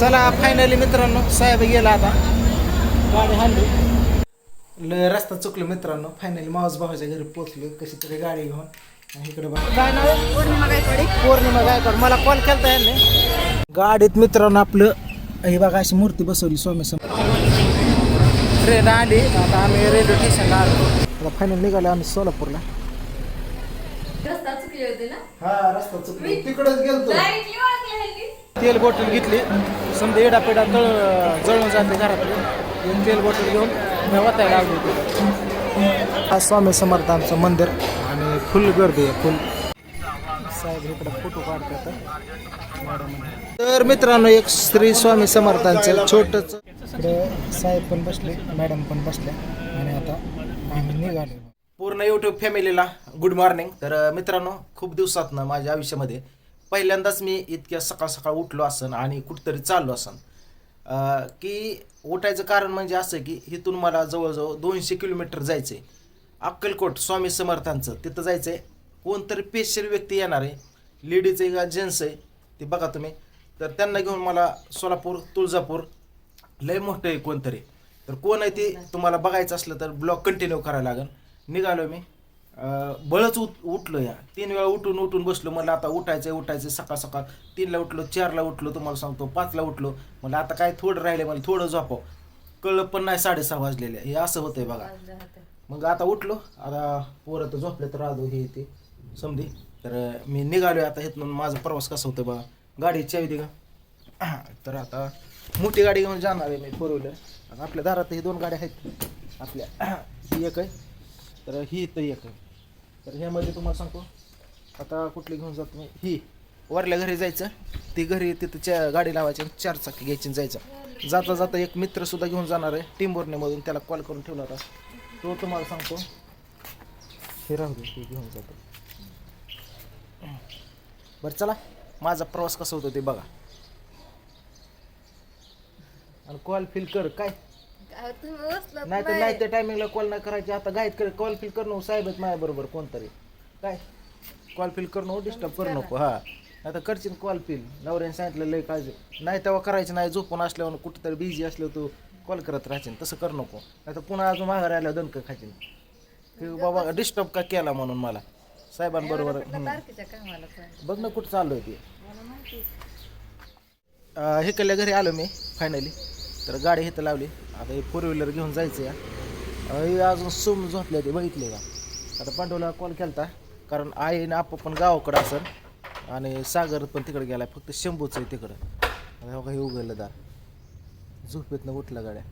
चला फायनली मित्रांनो साहेब गेला आता. गाडी हल्ली रस्ता चुकलो मित्रांनो. फायनली मावस भावाच्या घरी पोचलो कशी तरी गाडी घेऊन. इकडे? पौर्णिमा गायकवाडी. पौर्णिमा गायकवाड. मला कॉल केलता यांनी गाडीत मित्रांनो आपलं हे बघा अशी मूर्ती बसवली स्वामी समोर ट्रेन आली. आता आम्ही रेल्वे स्टेशनला आलो. आता फायनल निघालो आम्ही सोलापूरला. रस्ता चुकली होती ना? हा रस्ता चुकलो. तिकडच गेलतो डायरेक्टली ओळखली ह्यांनी. तेल बॉटल घेतली. समजा एडा पेडा तळ जळून जाते घरातले. एक तेल बॉटल घेऊन मी वाचायला लागलो होतो. हा स्वामी समर्थांचं मंदिर आणि फुल गर्दी आहे फुल. साहेब इकडे फोटो काढतात. तर मित्रांनो एक श्री स्वामी समर्थांचं छोटंच इकडे साहेब पण बसले मॅडम पण बसल्या. आणि आता आम्ही निघालो. पूर्ण यूट्यूब फॅमिलीला गुड मॉर्निंग तर मित्रांनो खूप दिवसातनं माझ्या आयुष्यामध्ये पहिल्यांदाच मी इतक्या सकाळ सकाळ उठलो असन आणि कुठंतरी चाललो असन. की उठायचं कारण म्हणजे असं की इथून मला जवळजवळ दोनशे किलोमीटर जायचं आहे अक्कलकोट स्वामी समर्थांचं तिथं जायचं आहे कोणतरी पेशल व्यक्ती येणार आहे. लेडीज आहे का जेंट्स आहे ते बघा तुम्ही. तर त्यांना घेऊन मला सोलापूर तुळजापूर लय मोठं आहे कोणतरी. तर कोण आहे ते तुम्हाला बघायचं असलं तर ब्लॉग कंटिन्यू करायला लागेल. निघालो मी. बळच उठ उठलो या तीन वेळा उठून उठून बसलो. मला आता उठायचं उठायचं सकाळ सकाळ तीनला उठलो चारला उठलो तुम्हाला सांगतो. पाचला उठलो. मला आता काय थोडं राहिले मला थोडं झोपाव. कळलं पण नाही साडेसहा वाजलेले. हे असं होतंय बघा. मग आता उठलो. आता पोरं तर झोपले तर राहतो हे ते. समधी. तर मी निघालो आता इथून. माझा प्रवास कसा होतोय बघा. गाडी चावी दे का? तर आता मोठी गाडी घेऊन जाणार आहे मी फोर व्हीलर. आपल्या दारात ही दोन गाड्या आहेत. आपल्या. ही एक आहे. तर ही इथं एक आहे. तर ह्यामध्ये तुम्हाला सांगतो. आता कुठली घेऊन जातो मी? ही. वरल्या घरी जायचं. ती घरी तिथं च्या गाडी लावायची आणि चार चाकी घ्यायची आणि जायचं. जाता जाता एक मित्रसुद्धा घेऊन जाणार आहे टिंबोर्नेमधून त्याला कॉल करून ठेवला होता तो तुम्हाला सांगतो. हे राहू दे ते घेऊन जातो. बरं चला. माझा प्रवास कसा होतो ते बघा. आणि कॉल फिल कर काय? तुम्ही नाही तर नाही त्या टायमिंगला कॉल नाही करायची. आता गायत कर कॉल फिल करणं साहेब आहेत माझ्या बरोबर कोणतरी. काय? कॉल फिल करणं डिस्टर्ब करू नको. हा. आता करशील कॉल फिल नवऱ्याने सांगितलं लय काळजी. नाही तेव्हा करायचं नाही झोपून असल्यावर कुठेतरी बिझी असलो तू कॉल करत राहशील. तसं करू नको. नाही तर पुन्हा अजून माघार आल्यावर दणक खाशील. की बाबा डिस्टर्ब का केला म्हणून मला? साहेबांबरोबर हम्म. तारखेच्या कामाला पण? बघ ना कुठं चाललो आहे ते. मला माहिती. अं, हे कल्ल्या घरी आलो मी फायनली तर गाडी इथं लावली. आता हे फोर व्हीलर घेऊन जायचं या अजून सुम झोपले ते बघितले का? आता पांडवला कॉल केलता. कारण आई आणि आप पण गावाकडं असेल आणि सागर पण तिकडे गेला फक्त शंभूच आहे तिकडं. आता हो हे उघडलं दार. झोपेतनं उठला गाड्या.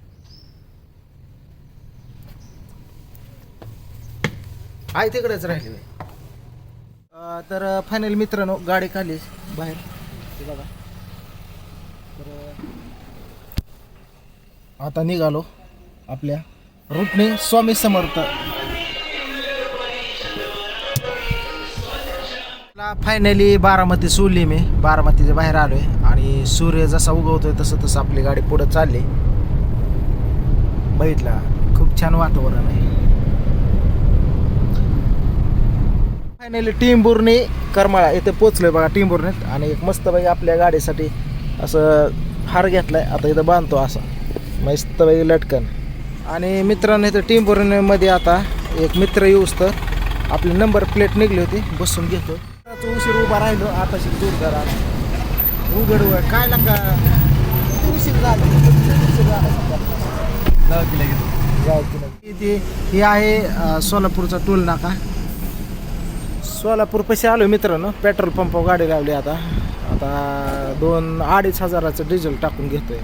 आई तिकडेच राहिली तर फायनल मित्रांनो गाडी काढली बाहेर. बघा. तर आता निघालो आपल्या रूटने स्वामी समर्थ. फायनली बारामती सोडली मी. बारामतीच्या बाहेर आलोय. आणि सूर्य जसा उगवतोय तसं तसं आपली गाडी पुढे चालली. बघितला खूप छान वातावरण आहे. फायनली टिंबुर्णी करमाळा इथे पोचलोय बघा टिंबुर्णीत. आणि एक मस्तपैकी आपल्या गाडीसाठी असं हार घेतलाय. आता इथं बांधतो असं. मस्तपैकी लटकन. आणि मित्रांनो इथं टिंबुर्णीमध्ये आता एक मित्र येऊस तर आपली नंबर प्लेट निघली होती बसून घेतो. तो उशीर उभा राहिलो आताशी जोरदार आला. उघड उघड काय लागा किती उशीर झाला. जाऊ की ही आहे सोलापूरचा टोल नाका. सोलापूर पैसे आलो मित्रांनो पेट्रोल पंपावर गाडी लावली आता. आता दोन अडीच हजाराचं डिझेल टाकून घेतोय.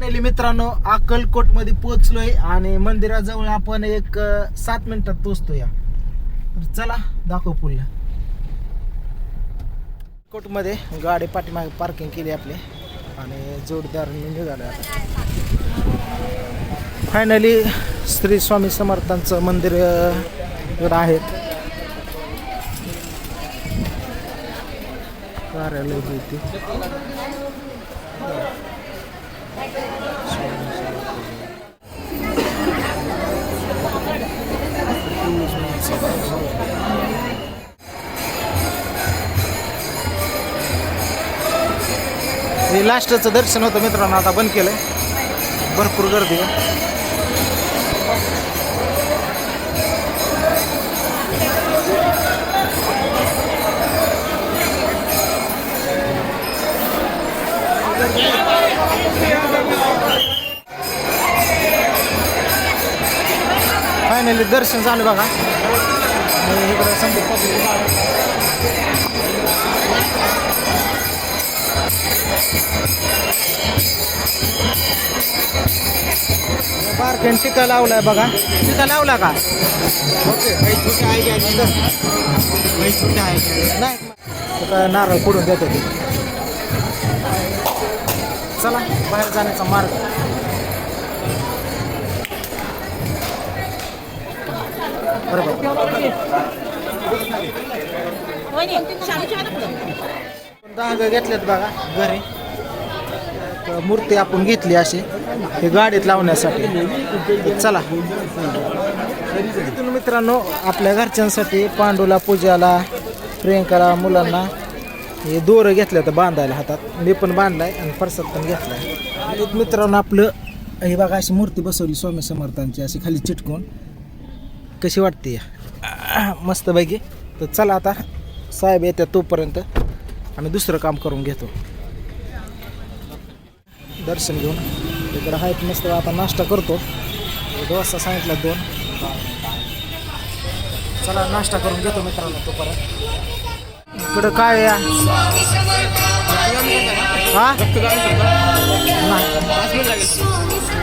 फायनली मित्रांनो अक्कलकोटमध्ये पोहोचलोय आणि मंदिराजवळ आपण एक सात मिनिटात पोहोचतोय. तर चला दाखव पुढल्या कोटमध्ये गाडी पाठीमागे पार्किंग केली आपली आणि जोरदार निघालो आता. फायनली श्री स्वामी समर्थांचं मंदिर आहेत. कार्यालय होती हे लास्टचं दर्शन होतं मित्रांनो आता बंद केलं आहे भरपूर गर्दी आहे. फायनली दर्शन झालं बघा. आणि इकडं संदीप बारकेन टिका लावलाय बघा. टिका लावला का? ओके नाही. आता नारळ फोडून देतो ते. चला बाहेर जाण्याचा मार्ग. बरोबर. दहा घेतल्यात बघा घरी. मूर्ती आपण घेतली अशी हे गाडीत लावण्यासाठी. चला. इथून मित्रांनो आपल्या घरच्यांसाठी पांडूला पूजाला प्रियंकाला मुलांना हे दोरं घेतलं तर बांधायला हातात. मी पण बांधलाय आणि प्रसाद पण घेतलाय. एक मित्रांनो आपलं हे बघा अशी मूर्ती बसवली स्वामी समर्थांची अशी खाली चिटकून. कशी वाटते मस्तपैकी तर चला आता साहेब येतात तोपर्यंत. आम्ही दुसरं काम करून घेतो. दर्शन घेऊन. इकडं आहेत मस्त आता नाश्ता करतो. डोसा सांगितला दोन. चला नाश्ता करून घेतो मित्रांनो परत इकडं काय या? हा?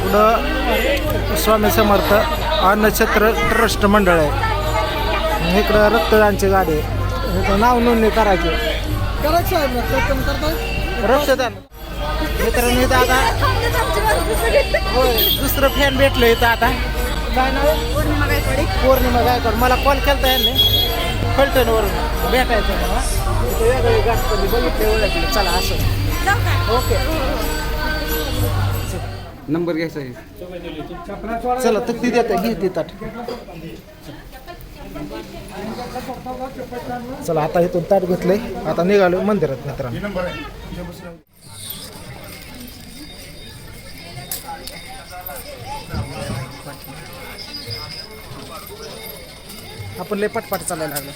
पुढं स्वामी समर्थ अन्नछत्र ट्रस्ट मंडळ आहे. इकडं रक्तदानची गाडी आहे. इकडं नाव नोंदणी करायची. रक्तदान. मित्रांनो इथं आता होय दुसरं फॅन भेटलं इथं आता. काय नाव? पौर्णिमा गायकवाड. मला कॉल केलता यांनी. फलटणवरून भेटायचं मला. इथं वेगळी गाठ पडली बघितले ओळखले. चला असं. ओके. नंबर घ्यायचा आहे. चला तर ती देते घे ती ताट. चला आता इथून ताट घेतलंय. आता निघालो मंदिरात मित्रांनो. आपण लय पटपाट चालायला लागलो.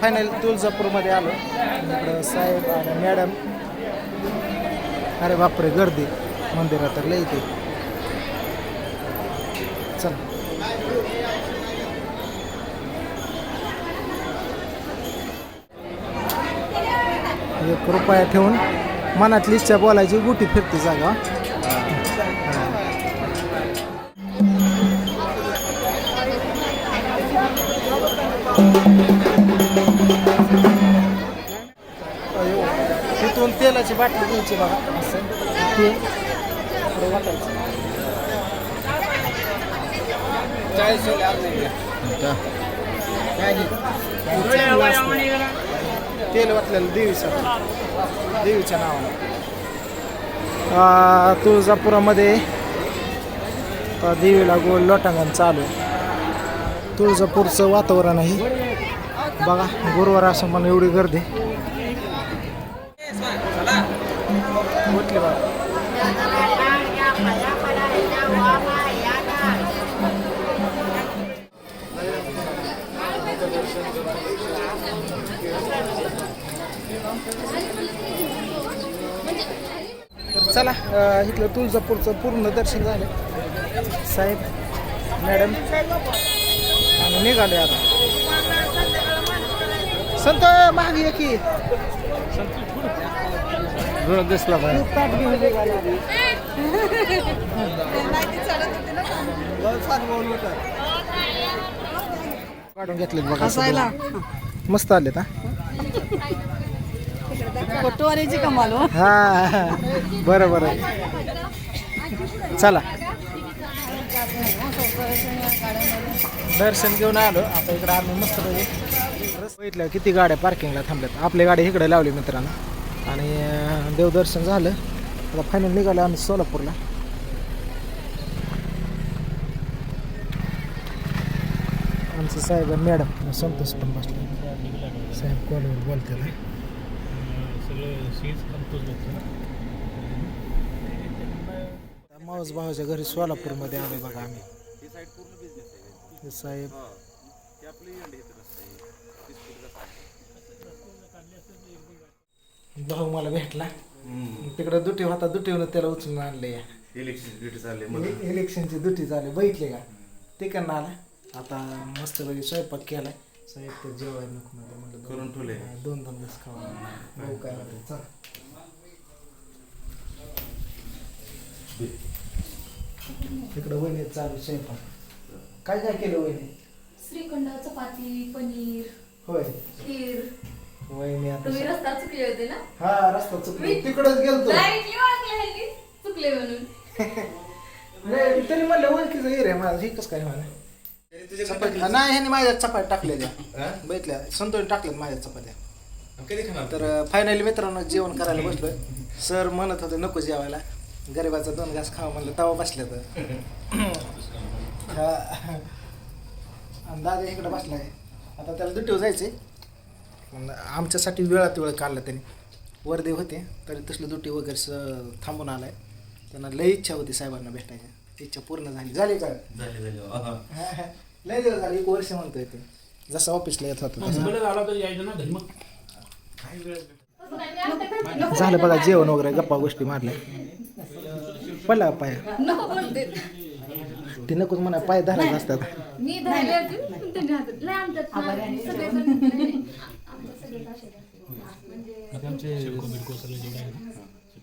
फायनल तुळजापूरमध्ये आलो. इकडं साहेब आणि मॅडम अरे बापरे गर्दी. मंदिरात तर लई इथे. चल. एक रुपया ठेवून मनातली इच्छा बोलायची गुटी फिरते जागा. अयो, तिथून तेलाची बाटली घ्यायची बघा. असं. ते पुढे वाटायचं. काय? चांगलं असतं. तेल वाटलेलं देवीचं. देवीच्या नावानं. तुळजापुरामध्ये देवीला गोल लोटांगण चालू आहे. तुळजापूरचं वातावरण आहे. बघा गुरुवार असं पण एवढी गर्दी. म्हटले बघा चला इथलं तुळजापूरचं पूर्ण दर्शन झालं. साहेब मॅडम आम्ही निघाले आता. संत मागे ये की. दिसला काढून बघा. मस्त आलेत हा. फोटोवाल्याची कमाल हो. हा बरं बरं चला. दर्शन घेऊन आलो. आता इकडे आम्ही मस्त बघितलं किती गाड्या पार्किंगला थांबल्यात. आपल्या गाडी इकडे लावली मित्रांनो. आणि देवदर्शन झालं. आता फायनल निघालं आम्ही सोलापूरला. आमचं साहेब मॅडम संतोष पण बसले. साहेब कॉलवर बोलते ना माऊस भावाच्या घरी सोलापूरमध्ये आले बघा आम्ही. साहेब. भाऊ मला भेटला. तिकडे दुटी होता दुटीवर त्याला उचलून आणले इलेक्शन ड्युटी चालले इले- इलेक्शनची दुटी झाली बघितले का? ते आला. आता मस्त पैकी स्वयंपाक केलाय. साहेब ते जेवायला नको म्हणलं म्हणलं दोन- करून ठेवलंय. हा, दोन दोन दिवस खावा भाऊ काय म्हणते चल. तिकडं वहिनी चालू स्वयंपाक. काय काय केलं वहिनी? श्रीखंड चपाती पनीर होय. खीर. वहिनी आता तुम्ही रस्ता चुकले होते ना? हा रस्ता चुकलो. तिकडच गेलतो. डायरेक्टली ओळखले हल्ली चुकले म्हणून. नाही, तरी म्हणलं ओळखीचं एरिया माझा हे कसं काय म्हणा चपाती. नाही ह्याने माझ्या चपात्या टाकल्या त्या. बघितल्या? संतोष टाकल्यात माझ्या चपात्या. कधी खाणार तर फायनली मित्रांनो जेवण करायला बसलोय. सर म्हणत होते नको जेवायला. गरिबाचा दोन घास खावा म्हणलं तवा बसल्या तर. दादा इकडे बसलाय. आता त्याला दुटीवर जायचंय. पण आमच्यासाठी वेळात वेळ काढला त्यांनी. वर्दे होते तरी तसलं दुटी वगैरे स- थांबून आलाय. त्यांना लई इच्छा होती साहेबांना भेटायची. इच्छा पूर्ण झाली. झाली का? झाले झाले. वा. लय दिवस झाले एक वर्ष म्हणतोय ते. जसं ऑफिसला येत होतं तसं. झालं बघा जेवण वगैरे गप्पा गोष्टी मारल्या. पडला पाय नको बोलते ते नकोच म्हणा पाय धरायला असतात. मी धरले होते, पण त्यांनी हातात लय आमच्यात ना सगळे जण- नाही, नाही. आमच्यात सगळे असेच आहेत.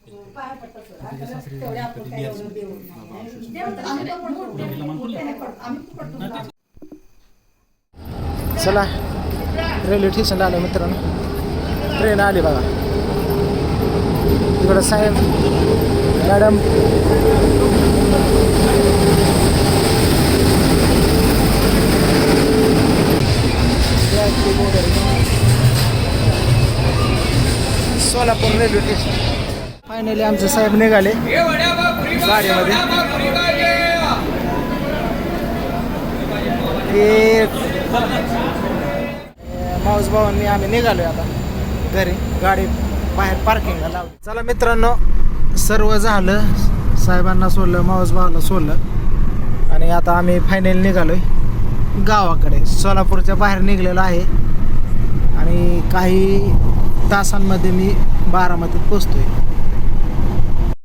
म्हणजे चला रेल्वे स्टेशनला आलो मित्रांनो. ट्रेन आली बघा. इकडं साहेब madam. Solapur railway station finally आमचे साहेब निघाले गाडीमध्ये. ते माऊस भावांनी आम्ही निघालो आता घरी. गाडी बाहेर पार्किंगला लावली. चला मित्रांनो सर्व झालं. साहेबांना सोडलं माऊस भावाला सोडलं. आणि आता आम्ही फायनल निघालोय गावाकडे. सोलापूरच्या बाहेर निघलेलो आहे. आणि काही तासांमध्ये मी बारामतीत पोचतोय